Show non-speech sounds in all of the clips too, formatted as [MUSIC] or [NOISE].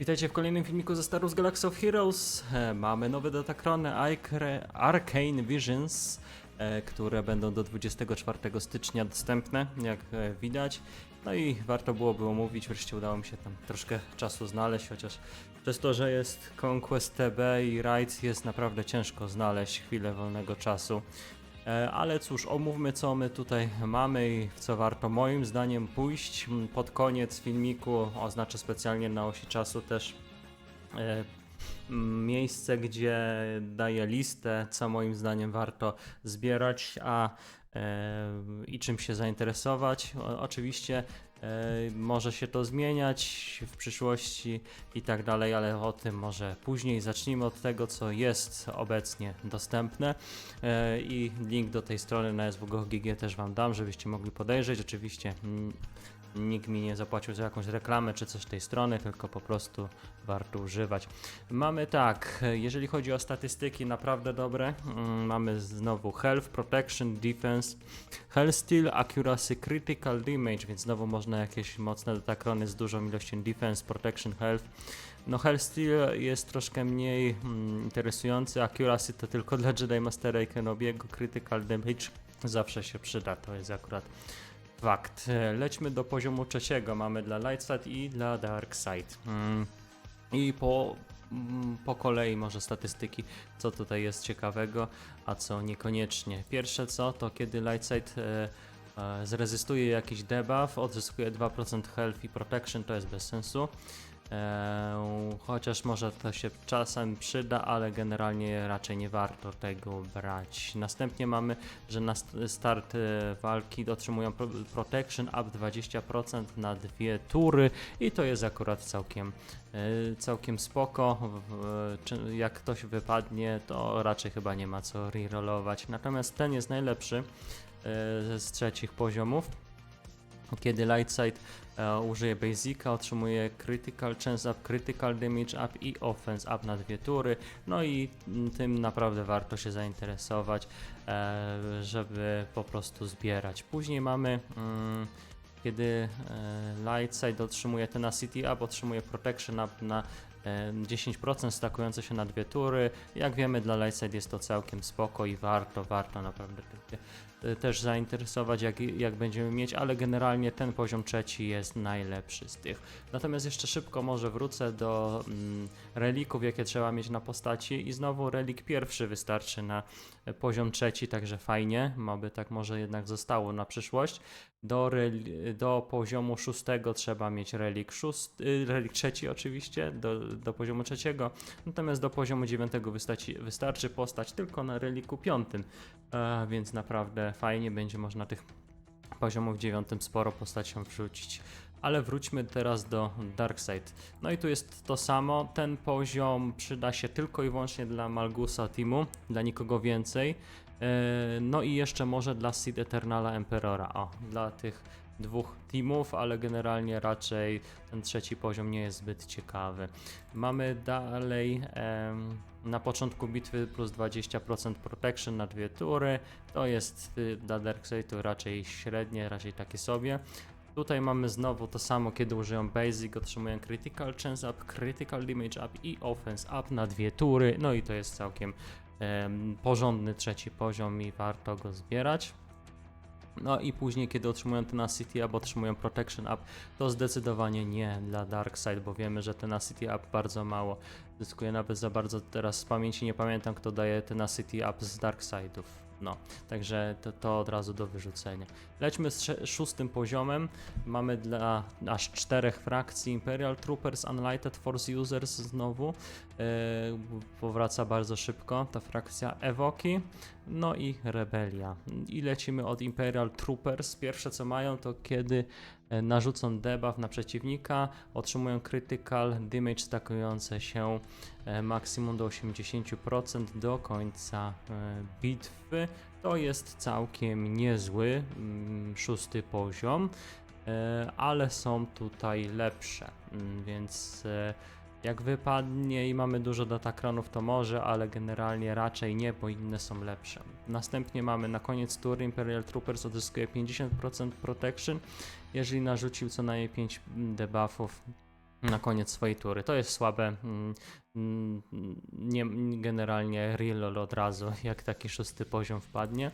Witajcie w kolejnym filmiku ze Star Wars Galaxy of Heroes. E, Mamy nowe datakrony Arcane Visions, e, które będą do 24 stycznia dostępne, jak e, widać. No i warto byłoby omówić, wreszcie udało mi się tam troszkę czasu znaleźć, chociaż przez to, że jest Conquest TB i Raids jest naprawdę ciężko znaleźć chwilę wolnego czasu. E, Ale cóż, omówmy co my tutaj mamy i w co warto moim zdaniem pójść. M, Pod koniec filmiku oznaczę specjalnie na osi czasu też e, m, miejsce, gdzie daję listę, co moim zdaniem warto zbierać, a e, i czym się zainteresować. Oczywiście może się to zmieniać w przyszłości i tak dalej, ale o tym może później. Zacznijmy od tego, co jest obecnie dostępne e, i link do tej strony na SWGG też Wam dam, żebyście mogli podejrzeć. Oczywiście mm, nikt mi nie zapłacił za jakąś reklamę czy coś tej strony, tylko po prostu warto używać. Mamy tak, jeżeli chodzi o statystyki, naprawdę dobre. Mm, Mamy znowu Health, Protection, Defense, Health Steel, Accuracy, Critical Damage, więc znowu można jakieś mocne datakrony z dużą ilością Defense, Protection, Health. No Health Steel jest troszkę mniej mm, interesujący, Accuracy to tylko dla Jedi Mastera i Kenobiego, Critical Damage zawsze się przyda, to jest akurat fakt. E, Lećmy do poziomu trzeciego, mamy dla Light Side i dla Dark Side. Mm. I po, mm, po kolei może statystyki, co tutaj jest ciekawego, a co niekoniecznie. Pierwsze co, to kiedy Lightside e, e, zrezystuje jakiś debuff, odzyskuje 2% health i protection, to jest bez sensu. E, chociaż może to się czasem przyda, ale generalnie raczej nie warto tego brać. Następnie mamy, że na st- start e, walki otrzymują pro- protection up 20% na dwie tury i to jest akurat całkiem e, całkiem spoko. Jak ktoś wypadnie, to raczej chyba nie ma co rerollować. Natomiast ten jest najlepszy e, z trzecich poziomów. Kiedy Lightside e, użyje Basica, otrzymuje Critical Chance Up, Critical Damage Up i Offense Up na dwie tury. No i mm, tym naprawdę warto się zainteresować, e, żeby po prostu zbierać. Później mamy. Mm, kiedy e, Lightside otrzymuje Tenacity Up, otrzymuje Protection Up na 10% stakujące się na dwie tury. Jak wiemy dla Lightside jest to całkiem spoko i warto, warto naprawdę te- te- też zainteresować jak, jak będziemy mieć, ale generalnie ten poziom trzeci jest najlepszy z tych. Natomiast jeszcze szybko może wrócę do mm, relików, jakie trzeba mieć na postaci i znowu relik pierwszy wystarczy na e, poziom trzeci, także fajnie, aby tak może jednak zostało na przyszłość. Do, do poziomu szóstego trzeba mieć relik, szóst, y, relik trzeci oczywiście, do, do poziomu trzeciego, natomiast do poziomu dziewiątego wystarczy, wystarczy postać tylko na reliku piątym, e, więc naprawdę fajnie będzie można tych poziomów dziewiątym sporo postaciom wrzucić. Ale wróćmy teraz do Darkseid. No i tu jest to samo. Ten poziom przyda się tylko i wyłącznie dla Malgusa Teamu, dla nikogo więcej. E, No i jeszcze może dla Seed Eternala Emperora. O, dla tych dwóch teamów, ale generalnie raczej ten trzeci poziom nie jest zbyt ciekawy. Mamy dalej em, na początku bitwy plus 20% protection na dwie tury. To jest dla Darkseid raczej średnie, raczej takie sobie. Tutaj mamy znowu to samo, kiedy użyją Basic, otrzymują Critical Chance Up, Critical Damage Up i Offense Up na dwie tury. No i to jest całkiem em, porządny trzeci poziom i warto go zbierać. No i później, kiedy otrzymują Tenacity Up, otrzymują Protection Up, to zdecydowanie nie dla Darkseid, bo wiemy, że Tenacity Up bardzo mało zyskuje, nawet za bardzo teraz z pamięci nie pamiętam, kto daje Tenacity Up z Darkseidów. No, także to, to od razu do wyrzucenia. Lećmy z szóstym poziomem. Mamy dla aż czterech frakcji Imperial Troopers, Unlighted Force Users znowu. Yy, powraca bardzo szybko ta frakcja Ewoki. No i Rebelia. I lecimy od Imperial Troopers. Pierwsze co mają to kiedy e, narzucą debuff na przeciwnika, otrzymują critical damage stakujące się e, maksimum do 80% do końca e, bitwy. To jest całkiem niezły mm, szósty poziom, ale są tutaj lepsze, Mm, więc jak wypadnie i mamy dużo datakronów, to może, ale generalnie raczej nie, bo inne są lepsze. Następnie mamy na koniec tury Imperial Troopers odzyskuje 50% protection, jeżeli narzucił co najmniej 5 debuffów na koniec swojej tury. To jest słabe. mm, mm, Nie, generalnie reload od razu, jak taki szósty poziom wpadnie.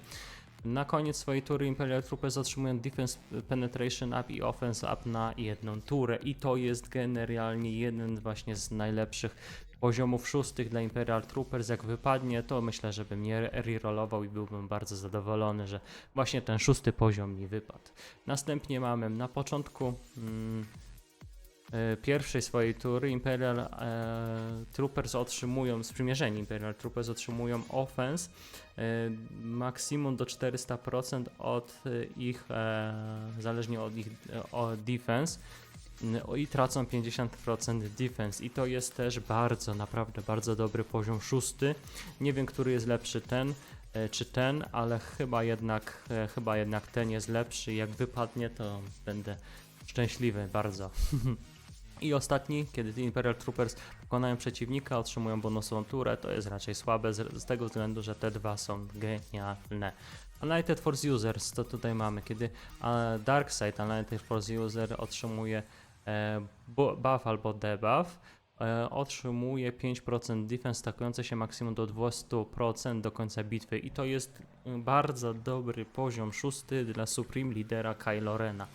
Na koniec swojej tury Imperial Troopers otrzymują Defense Penetration Up i Offense Up na jedną turę i to jest generalnie jeden właśnie z najlepszych poziomów szóstych dla Imperial Troopers. Jak wypadnie, to myślę, że bym nie rerollował i byłbym bardzo zadowolony, że właśnie ten szósty poziom mi wypadł. Następnie mamy na początku mm, e, pierwszej swojej tury Imperial e, Troopers otrzymują, sprzymierzeni Imperial Troopers otrzymują offense e, maksimum do 400% od e, ich, e, zależnie od ich e, defense i tracą 50% defense i to jest też bardzo, naprawdę bardzo dobry poziom szósty. Nie wiem, który jest lepszy, ten e, czy ten, ale chyba jednak, e, chyba jednak ten jest lepszy. Jak wypadnie, to będę szczęśliwy bardzo. [LAUGHS] I ostatni, kiedy Imperial Troopers pokonają przeciwnika, otrzymują bonusową turę, to jest raczej słabe z, tego względu, że te dwa są genialne. United Force Users, to tutaj mamy, kiedy Darkseid United Force User otrzymuje e, bu- buff albo debuff, otrzymuje 5% defense stakujące się maksimum do 200% do końca bitwy i to jest mm, bardzo dobry poziom szósty dla Supreme Lidera Kylo Rena.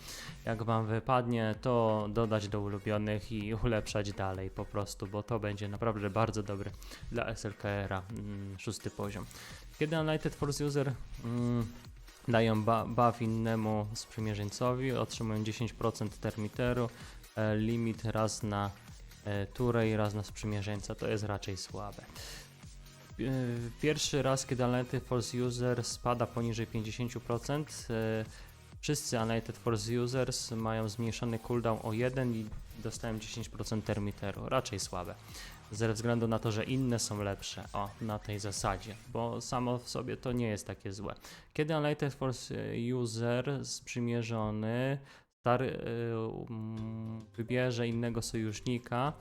Jak wam wypadnie, to dodać do ulubionych i ulepszać dalej po prostu, bo to będzie naprawdę bardzo dobry dla SLKR-a mm, szósty poziom. Kiedy United Force User mm, dają buff innemu sprzymierzeńcowi, otrzymują 10% termiteru, e, limit raz na e, turę i raz na sprzymierzeńca, to jest raczej słabe. E, Pierwszy raz, kiedy United Force User spada poniżej 50%, e, wszyscy United Force Users mają zmniejszony cooldown o 1 i dostają 10% termiteru, raczej słabe. Ze względu na to, że inne są lepsze, o, na tej zasadzie, bo samo w sobie to nie jest takie złe. Kiedy United Force User sprzymierzony stary, y, um, wybierze innego sojusznika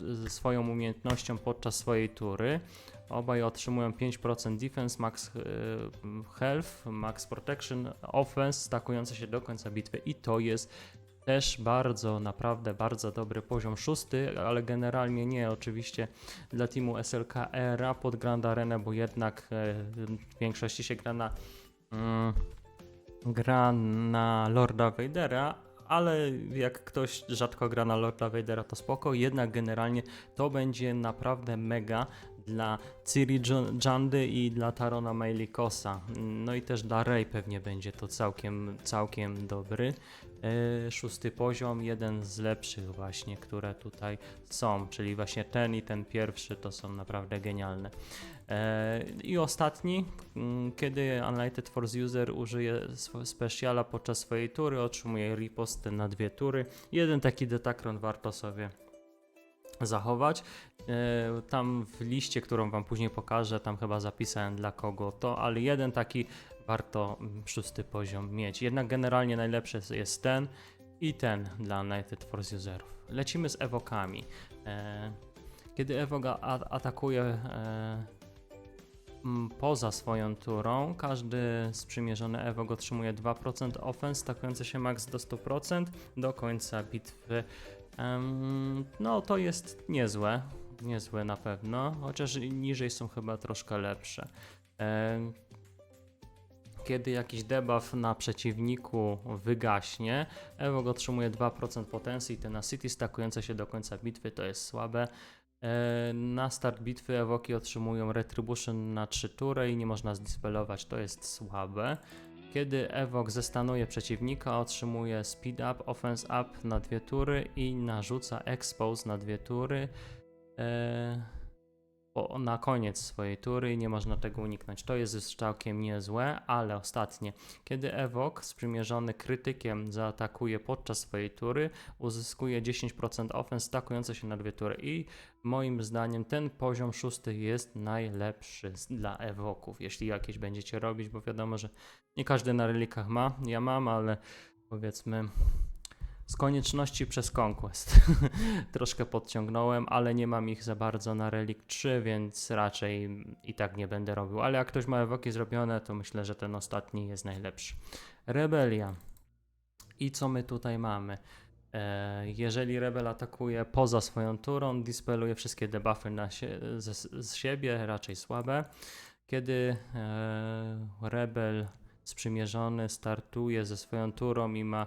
y, ze swoją umiejętnością podczas swojej tury. Obaj otrzymują 5% defense, max y, health, max protection, offense, stakujące się do końca bitwy i to jest też bardzo, naprawdę bardzo dobry poziom szósty, ale generalnie nie oczywiście dla teamu SLK Era pod Grand Arena, bo jednak w większości się gra na mm, gra na Lorda Vadera, ale jak ktoś rzadko gra na Lorda Vadera, to spoko. Jednak generalnie to będzie naprawdę mega dla Ciri Jandy i dla Tarona Mailikosa. No i też dla Rey pewnie będzie to całkiem, całkiem dobry. E, szósty poziom, jeden z lepszych właśnie, które tutaj są, czyli właśnie ten i ten pierwszy to są naprawdę genialne. E, I ostatni, mm, kiedy Unlighted Force User użyje speciala podczas swojej tury, otrzymuje ripost na dwie tury. Jeden taki detakron warto sobie zachować. E, Tam w liście, którą wam później pokażę, tam chyba zapisałem dla kogo to, ale jeden taki warto mm, szósty poziom mieć. Jednak generalnie najlepszy jest- ten i ten dla United Force Userów. Lecimy z ewokami. E, Kiedy ewoga atakuje poza swoją turą, każdy sprzymierzony ewok otrzymuje 2% offense, stakujący się max do 100% do końca bitwy. Em, no to jest niezłe, niezłe na pewno, chociaż niżej są chyba troszkę lepsze. Em, kiedy jakiś debuff na przeciwniku wygaśnie, Ewok otrzymuje 2% potensji, tenacity stakujące się do końca bitwy, to jest słabe. E, Na start bitwy Ewoki otrzymują Retribution na 3 tury i nie można zdispelować, to jest słabe. Kiedy Ewok zestanuje przeciwnika, otrzymuje Speed Up, Offense Up na 2 tury i narzuca Expose na 2 tury. E, po, na koniec swojej tury i nie można tego uniknąć. To jest całkiem niezłe, ale ostatnie. Kiedy Ewok sprzymierzony krytykiem zaatakuje podczas swojej tury, uzyskuje 10% offense stakujące się na dwie tury i moim zdaniem ten poziom szósty jest najlepszy dla Ewoków, jeśli jakieś będziecie robić, bo wiadomo, że nie każdy na relikach ma. Ja mam, ale powiedzmy z konieczności przez Conquest. [LAUGHS] Troszkę podciągnąłem, ale nie mam ich za bardzo na Relic 3, więc raczej i tak nie będę robił. Ale jak ktoś ma ewoki zrobione, to myślę, że ten ostatni jest najlepszy. Rebelia. I co my tutaj mamy? E, jeżeli rebel atakuje poza swoją turą, dispeluje wszystkie debuffy na sie, z, z siebie, raczej słabe. Kiedy e, rebel sprzymierzony startuje ze swoją turą i ma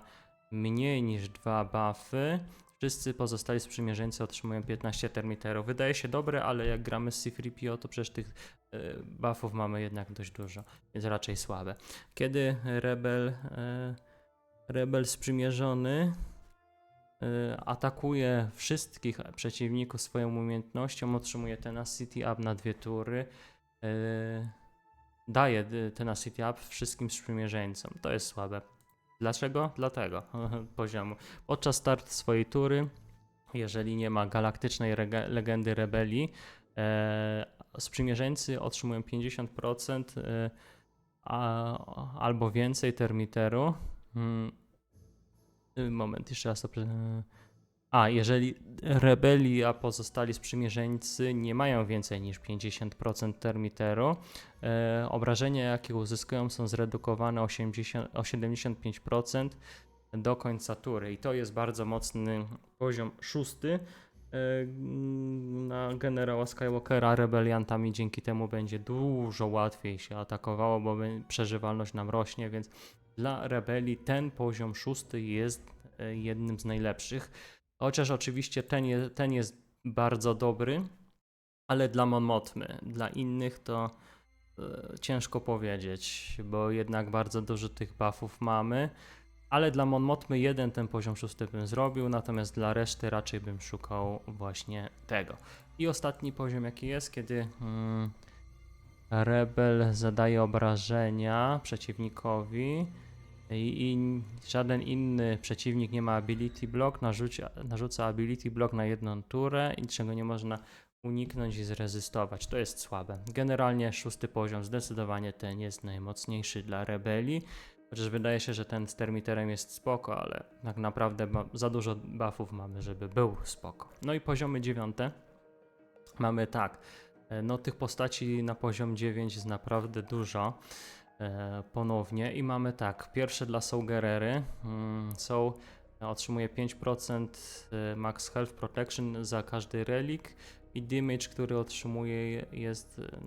mniej niż dwa buffy, wszyscy pozostali sprzymierzeńcy otrzymują 15 termiterów. Wydaje się dobre, ale jak gramy z C3PO, to przecież tych e, buffów mamy jednak dość dużo, więc raczej słabe. Kiedy rebel, e, rebel sprzymierzony e, atakuje wszystkich przeciwników swoją umiejętnością, otrzymuje tenacity up na dwie tury, daje tenacity up wszystkim sprzymierzeńcom. To jest słabe. Dlaczego? Dlatego [LAUGHS] poziomu. Podczas start swojej tury, jeżeli nie ma galaktycznej legendy rebelii, e, sprzymierzeńcy otrzymują 50% e, a, albo więcej termiteru. Mm, y, moment, jeszcze raz to. A, jeżeli rebeli, a pozostali sprzymierzeńcy nie mają więcej niż 50% termiteru, e, obrażenia, jakie uzyskują, są zredukowane 80, o 75% do końca tury. I to jest bardzo mocny poziom szósty. e, Na generała Skywalkera rebeliantami dzięki temu będzie dużo łatwiej się atakowało, bo przeżywalność nam rośnie, więc dla rebelii ten poziom szósty jest e, jednym z najlepszych. Chociaż oczywiście ten, je, ten jest bardzo dobry, ale dla Mon Mothmy, dla innych to e, ciężko powiedzieć, bo jednak bardzo dużo tych buffów mamy. Ale dla Mon Mothmy jeden ten poziom szósty bym zrobił, natomiast dla reszty raczej bym szukał właśnie tego. I ostatni poziom jaki jest, kiedy mm, Rebel zadaje obrażenia przeciwnikowi i, żaden inny przeciwnik nie ma ability block, narzucia, narzuca ability block na jedną turę i czego nie można uniknąć i zrezystować. To jest słabe. Generalnie szósty poziom zdecydowanie ten jest najmocniejszy dla rebelii. Chociaż wydaje się, że ten z termiterem jest spoko, ale tak naprawdę za dużo buffów mamy, żeby był spoko. No i poziomy dziewiąte. Mamy tak, e, no tych postaci na poziom 9 jest naprawdę dużo ponownie i mamy tak, pierwsze dla Saugerery mm, są otrzymuje 5% e, max health protection za każdy relik i damage, który otrzymuje jest e,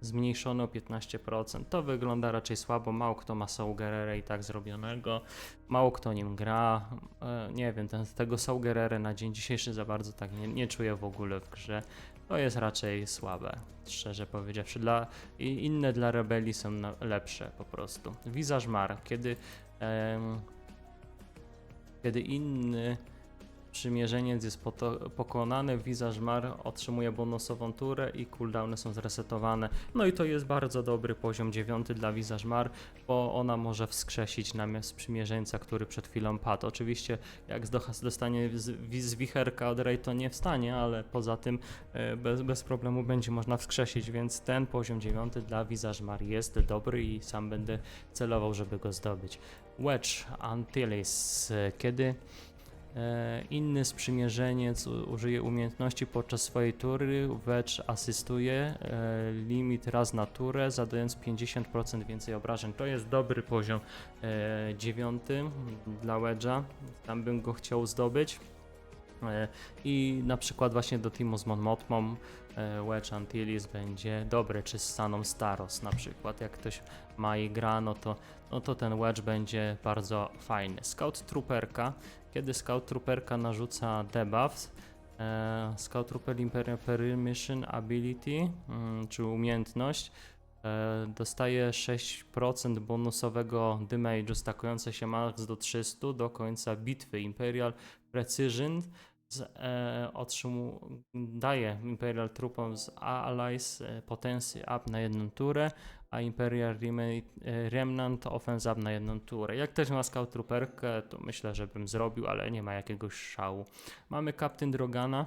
zmniejszony o 15%. To wygląda raczej słabo, mało kto ma Saugererę i tak zrobionego, mało kto nim gra. E, nie wiem, ten, tego Saugererę na dzień dzisiejszy za bardzo tak nie, nie czuję w ogóle w grze. To jest raczej słabe, szczerze powiedziawszy. Dla, I inne dla rebelii są na, lepsze po prostu. Visage Mar, kiedy, em, kiedy inny przymierzeniec jest pokonany, Visage Mar otrzymuje bonusową turę i cooldowny są zresetowane. No i to jest bardzo dobry poziom dziewiąty dla Visage Mar, bo ona może wskrzesić namiast sprzymierzeńca, który przed chwilą padł. Oczywiście jak dostanie z, wi- z wicherka od Rey to nie wstanie, ale poza tym e, bez, bez problemu będzie można wskrzesić, więc ten poziom dziewiąty dla Visage Mar jest dobry i sam będę celował, żeby go zdobyć. Wedge Antilles, kiedy Inny sprzymierzeniec użyje umiejętności podczas swojej tury, Wedge asystuje e, limit raz na turę, zadając 50% więcej obrażeń. To jest dobry poziom e, dziewiąty dla Wedge'a, tam bym go chciał zdobyć. E, I na przykład właśnie do teamu z Mon Mothmą e, Wedge Antilles będzie dobry, czy z Saną Staros na przykład. Jak ktoś ma i gra, no to, no to ten Wedge będzie bardzo fajny. Scout Trooperka, kiedy Scout Trooperka narzuca debuffs, e, Scout Trooper Imperial Permission Ability, mm, czy umiejętność, dostaje 6% bonusowego damage'u stakujące się max do 300 do końca bitwy. Imperial Precision z, e, otrzymu, daje Imperial trupom z Allies e, potensy up na jedną turę, a Imperial e, Remnant offense up na jedną turę. Jak też ma Scout Trooperkę, to myślę, że bym zrobił, ale nie ma jakiegoś szału. Mamy Captain Drogana.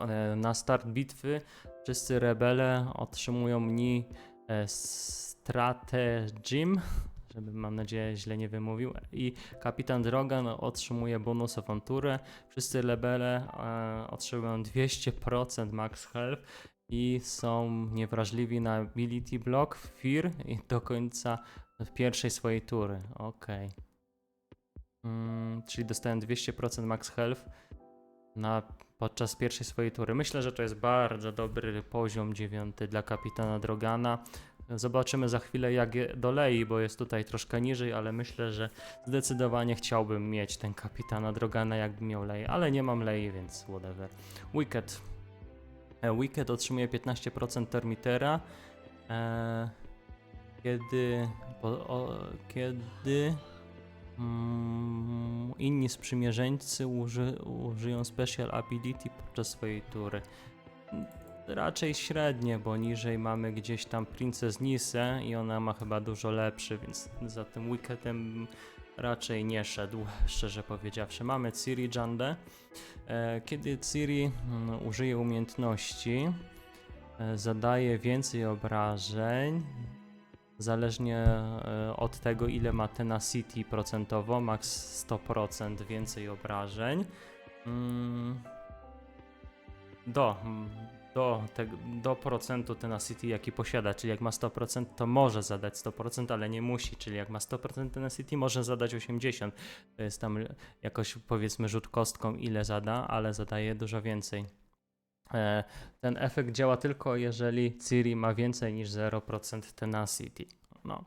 E, Na start bitwy wszyscy rebele otrzymują mniej e, strategim, żeby mam nadzieję źle nie wymówił, i kapitan Drogan otrzymuje bonusową turę. Wszyscy rebele e, otrzymują 200% max health i są niewrażliwi na ability block, fear i do końca pierwszej swojej tury. Okej. Mm, czyli dostałem 200% max health na, podczas pierwszej swojej tury. Myślę, że to jest bardzo dobry poziom dziewiąty dla kapitana Drogana. Zobaczymy za chwilę jak je dolei, bo jest tutaj troszkę niżej, ale myślę, że zdecydowanie chciałbym mieć ten kapitana Drogana jakbym miał lei, ale nie mam lei, więc whatever. Wicked. E, Wicked otrzymuje 15% termitera. E, kiedy, o, kiedy mm, inni sprzymierzeńcy uży, użyją special ability podczas swojej tury. Raczej średnie, bo niżej mamy gdzieś tam Princess Nise i ona ma chyba dużo lepszy, więc za tym Wickedem raczej nie szedł, szczerze powiedziawszy. Mamy Ciri Jandę. E, Kiedy Ciri mm, użyje umiejętności, e, zadaje więcej obrażeń, zależnie e, od tego, ile ma tenacity procentowo, max 100% więcej obrażeń. Mm, Do, mm, do, te, do procentu tenacity, jaki posiada, czyli jak ma 100%, to może zadać 100%, ale nie musi, czyli jak ma 100% tenacity, może zadać 80%. To jest tam jakoś powiedzmy rzut kostką, ile zada, ale zadaje dużo więcej. E, Ten efekt działa tylko jeżeli Ciri ma więcej niż 0% tenacity. No.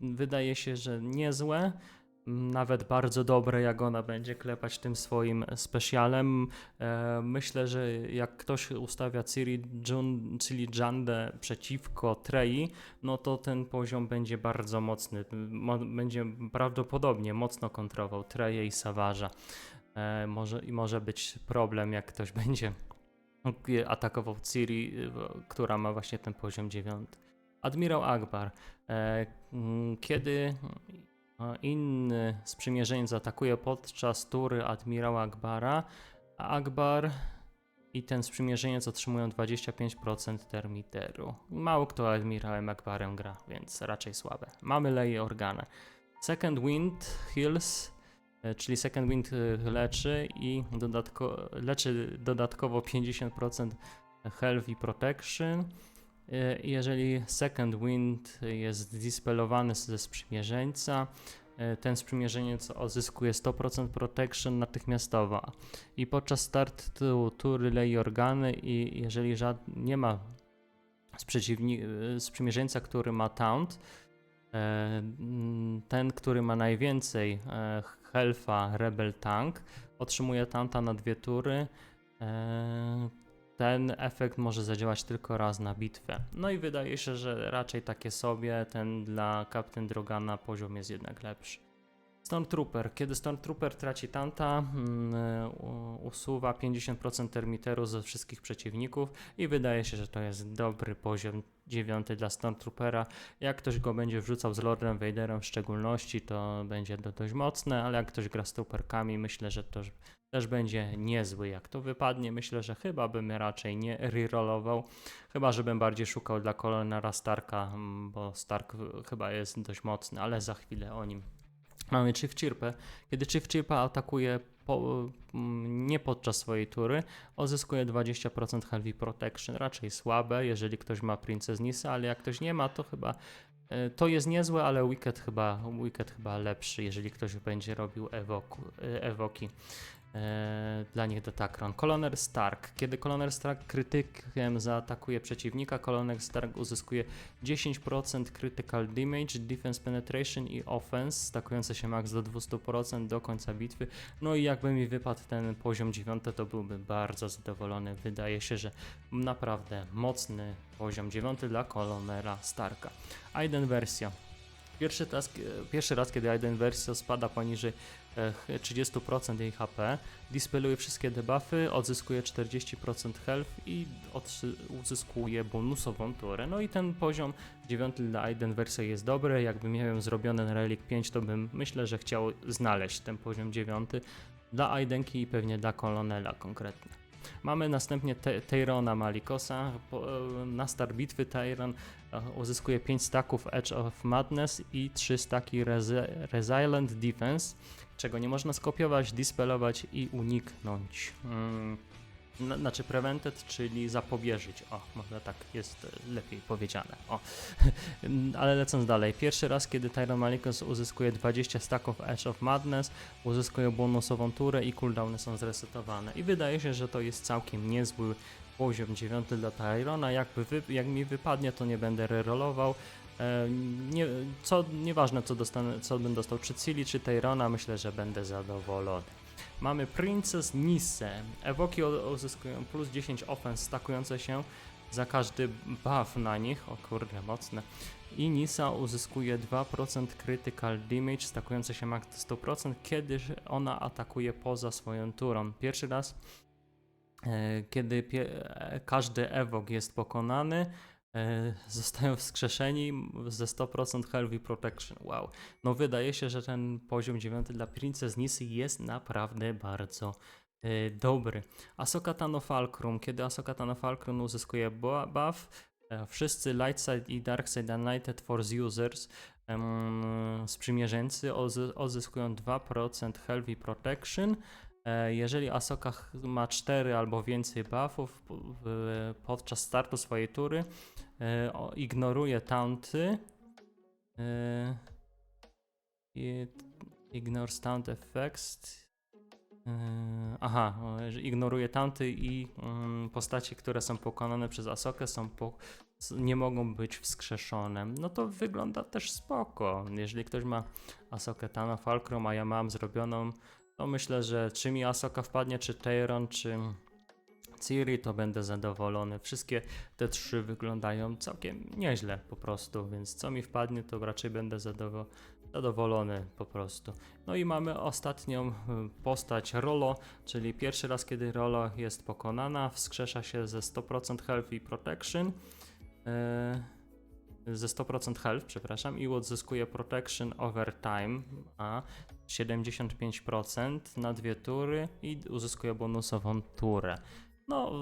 Wydaje się, że niezłe, nawet bardzo dobre, jak ona będzie klepać tym swoim specjalem. E, myślę, że jak ktoś ustawia Ciri, Jun, czyli Jandę przeciwko Trei, no to ten poziom będzie bardzo mocny. Mo, będzie prawdopodobnie mocno kontrował Treję i Savarza. E, może, I może być problem, jak ktoś [LAUGHS] będzie atakował Ciri, która ma właśnie ten poziom 9. Admirał Akbar. E, kiedy inny sprzymierzeniec atakuje podczas tury admirała Akbara, a Akbar i ten sprzymierzeniec otrzymują 25% termiteru. Mało kto admirałem Akbarem gra, więc raczej słabe. Mamy Leję Organę. Second Wind Heals E, czyli Second Wind e, leczy i dodatko, leczy dodatkowo 50% health i protection. E, Jeżeli Second Wind jest dispelowany ze sprzymierzeńca, e, ten sprzymierzeniec odzyskuje 100% protection natychmiastowo. I podczas startu tury lei organy i jeżeli nie ma sprzymierzeńca, który ma taunt, e, ten, który ma najwięcej Helfa Rebel Tank otrzymuje Tanta na dwie tury. Ten efekt może zadziałać tylko raz na bitwę. No i wydaje się, że raczej takie sobie. Ten dla Captain Drogana poziom jest jednak lepszy. Stormtrooper. Kiedy Stormtrooper traci Tanta, mm, usuwa 50% termiteru ze wszystkich przeciwników i wydaje się, że to jest dobry poziom dziewiąty dla Stormtroopera. Jak ktoś go będzie wrzucał z Lordem Vaderem w szczególności, to będzie to dość mocne, ale jak ktoś gra z trooperkami, myślę, że to też będzie niezły. Jak to wypadnie, myślę, że chyba bym raczej nie rerollował, chyba żebym bardziej szukał dla kolonera Starka, mm, bo Stark chyba jest dość mocny, ale za chwilę o nim. Mamy Chief Chirpę. Kiedy Chief Chirpa atakuje po, mm, nie podczas swojej tury, odzyskuje 20% Heavy Protection. Raczej słabe, jeżeli ktoś ma Princess Nisa, ale jak ktoś nie ma, to chyba e, to jest niezłe, ale Wicked chyba, Wicked chyba lepszy, jeżeli ktoś będzie robił ewoku, e, ewoki. E, dla nich Datakron. Koloner Stark. Kiedy Koloner Stark krytykiem zaatakuje przeciwnika, Koloner Stark uzyskuje 10% critical damage, defense penetration i offense, stakujące się max do 200% do końca bitwy. No i jakby mi wypadł ten poziom 9, to byłbym bardzo zadowolony. Wydaje się, że naprawdę mocny poziom 9 dla Kolonera Starka. Aiden wersja. Pierwszy, raz, pierwszy raz, kiedy Aiden wersja spada poniżej e, 30% jej HP, dispeluje wszystkie debuffy, odzyskuje 40% health i uzyskuje bonusową turę. No i ten poziom 9 dla Aiden wersji jest dobry. Jakby miałem zrobiony na Relic 5, to bym myślę, że chciał znaleźć ten poziom 9 dla Aidenki i pewnie dla Kolonela konkretnie. Mamy następnie Tyrona Malikosa. E, na start bitwy Tyron e, uzyskuje 5 staków Edge of Madness i 3 staki Resi- Resilient Defense, czego nie można skopiować, dispelować i uniknąć. Mm. Na- znaczy prevented, czyli zapobieżyć. O, może tak jest e, lepiej powiedziane. O. [LAUGHS] Ale lecąc dalej. Pierwszy raz, kiedy Tyron Malikos uzyskuje 20 stacków Edge of Madness, uzyskuje bonusową turę i cooldowny są zresetowane. I wydaje się, że to jest całkiem niezły poziom 9 dla Tyrona. Jakby wy, jak mi wypadnie, to nie będę rerollował. E, nie, co, nieważne co, dostanę, co bym dostał, czy Cili, czy Tyrona, myślę, że będę zadowolony. Mamy Princess Nisse. Ewoki uzyskują plus 10 offense stakujące się za każdy buff na nich. O kurde, mocne. I Nisa uzyskuje 2% critical damage stakujące się max 100%, kiedy ona atakuje poza swoją turą. Pierwszy raz, e, kiedy e, każdy ewok jest pokonany, [LAUGHS] zostają wskrzeszeni ze 100% health protection. Wow. No wydaje się, że ten poziom 9 dla Princess Nisy jest naprawdę bardzo e, dobry. Asoka Tano Falcrum. Kiedy Asoka Tano Falcrum uzyskuje bu- buff, e, wszyscy Lightside i Darkside Unlighted Force users em, sprzymierzeńcy uzyskują 2% health protection. E, Jeżeli Asoka ma 4 albo więcej buffów podczas startu swojej tury, e, ignoruje taunty. e, ignore taunt effects. Aha, ignoruje taunty i mm, postacie, które są pokonane przez Asokę są po, nie mogą być wskrzeszone. No to wygląda też spoko. Jeżeli ktoś ma Asokę Tano Falcrum, a ja mam zrobioną, to myślę, że czy mi Asoka wpadnie, czy Teyron, czy Ciri, to będę zadowolony. Wszystkie te trzy wyglądają całkiem nieźle po prostu, więc co mi wpadnie, to raczej będę zadowo- zadowolony po prostu. No i mamy ostatnią y, postać Rolo, czyli pierwszy raz, kiedy Rolo jest pokonana, wskrzesza się ze 100% health i protection. Yy, ze 100% health, przepraszam, i odzyskuje protection over time, a 75% na dwie tury i uzyskuje bonusową turę. No,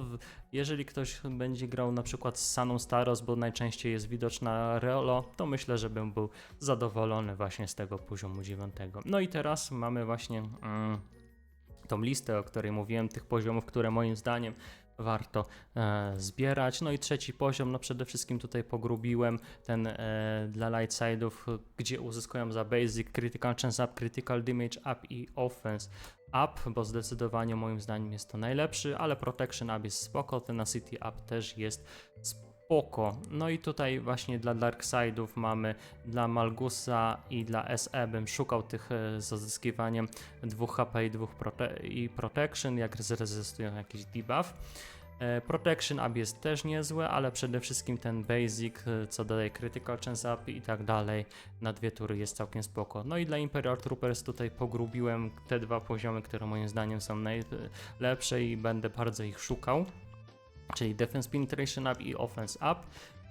jeżeli ktoś będzie grał na przykład z Saną Staros, bo najczęściej jest widoczna Reolo, to myślę, że bym był zadowolony właśnie z tego poziomu 9. No i teraz mamy właśnie mm, tą listę, o której mówiłem, tych poziomów, które moim zdaniem warto e, zbierać. No i trzeci poziom, no przede wszystkim tutaj pogrubiłem ten e, dla light side'ów, gdzie uzyskują za basic critical chance up, critical damage up i offense up, bo zdecydowanie moim zdaniem jest to najlepszy, ale protection up jest spoko, ten city up też jest spoko. No i tutaj właśnie dla dark side'ów mamy dla Malgusa i dla SE bym szukał tych e, z odzyskiwaniem 2 HP i 2 prote i protection, jak zrezystują jakiś debuff. E, Protection up jest też niezłe, ale przede wszystkim ten basic, e, co daje critical chance up i tak dalej, na dwie tury jest całkiem spoko. No i dla Imperial Troopers tutaj pogrubiłem te dwa poziomy, które moim zdaniem są najlepsze i będę bardzo ich szukał. Czyli Defense Penetration Up i Offense Up.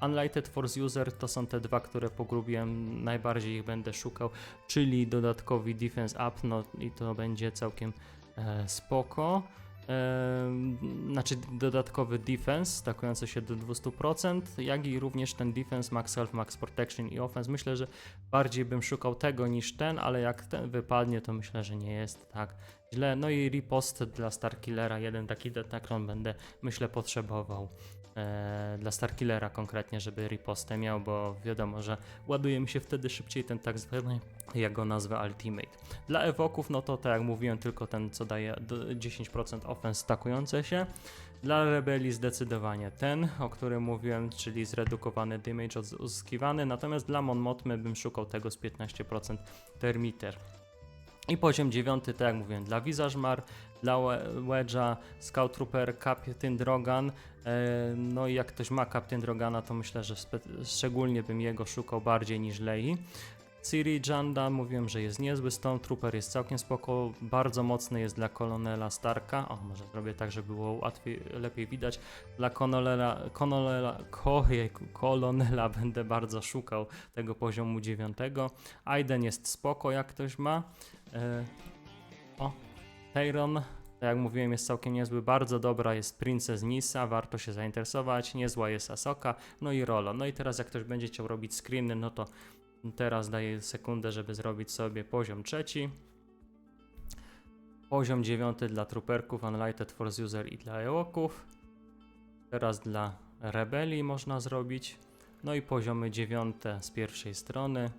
Unlighted Force User to są te dwa, które pogrubiłem, najbardziej ich będę szukał, czyli dodatkowi Defense Up, no i to będzie całkiem e, spoko. Znaczy dodatkowy defense stakujący się do 200%, jak i również ten defense, max health, max protection i offense. Myślę, że bardziej bym szukał tego niż ten, ale jak ten wypadnie, to myślę, że nie jest tak źle. No i ripost dla Starkillera, jeden taki detakron będę myślę potrzebował e, dla Starkillera konkretnie, żeby ripostę miał, bo wiadomo, że ładuje mi się wtedy szybciej ten tak zwany, jak go nazwę, ultimate. Dla ewoków, no to tak jak mówiłem, tylko ten, co daje do- 10% offense stakujące się. Dla rebelii zdecydowanie ten, o którym mówiłem, czyli zredukowany damage uzyskiwany, natomiast dla Mon bym szukał tego z 15% termiter. I poziom 9, tak jak mówiłem, dla Visage dla We- Wedge'a, Scout Trooper, Captain Drogan. E, no i jak ktoś ma Captain Drogana, to myślę, że szczególnie bym jego szukał bardziej niż Lei. Ciri Janda mówiłem, że jest niezły, Stone Trooper jest całkiem spoko, bardzo mocny jest dla kolonela Starka, o może zrobię tak, żeby było łatwiej, lepiej widać, dla kolonela, kolonela, kolonela będę bardzo szukał tego poziomu 9. Aiden jest spoko, jak ktoś ma. E, o, Tayron, tak jak mówiłem, jest całkiem niezły, bardzo dobra jest Princess Nisa, warto się zainteresować, niezła jest Asoka, no i Rolo. No i teraz jak ktoś będzie chciał robić screeny, no to teraz daję sekundę, żeby zrobić sobie poziom trzeci. Poziom 9 dla trooperków, Unlighted Force User i dla Ewoków. Teraz dla rebelii można zrobić. No i poziomy 9 z pierwszej strony.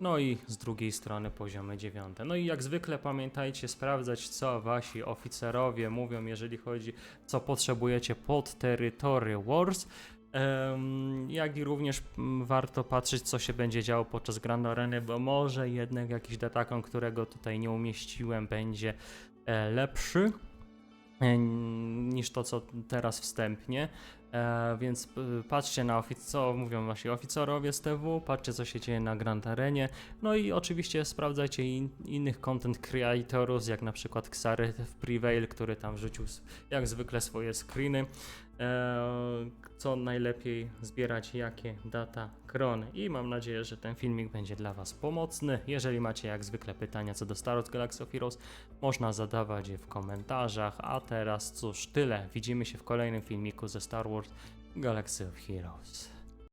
No i z drugiej strony poziomy 9. No i jak zwykle pamiętajcie sprawdzać co wasi oficerowie mówią, jeżeli chodzi co potrzebujecie pod Territory Wars. Jak i również mm, warto patrzeć, co się będzie działo podczas Grand Areny, bo może jednak jakiś datakon, którego tutaj nie umieściłem, będzie e, lepszy e, niż to, co teraz wstępnie. E, więc patrzcie na co mówią wasi oficerowie z TW, patrzcie co się dzieje na Grand Arenie, no i oczywiście sprawdzajcie in, innych content creatorów, jak na przykład Xary w Prevail, który tam wrzucił jak zwykle swoje screeny, co najlepiej zbierać, jakie data krony i mam nadzieję, że ten filmik będzie dla was pomocny. Jeżeli macie jak zwykle pytania co do Star Wars Galaxy of Heroes, można zadawać je w komentarzach, a teraz cóż, tyle. Widzimy się w kolejnym filmiku ze Star Wars Galaxy of Heroes.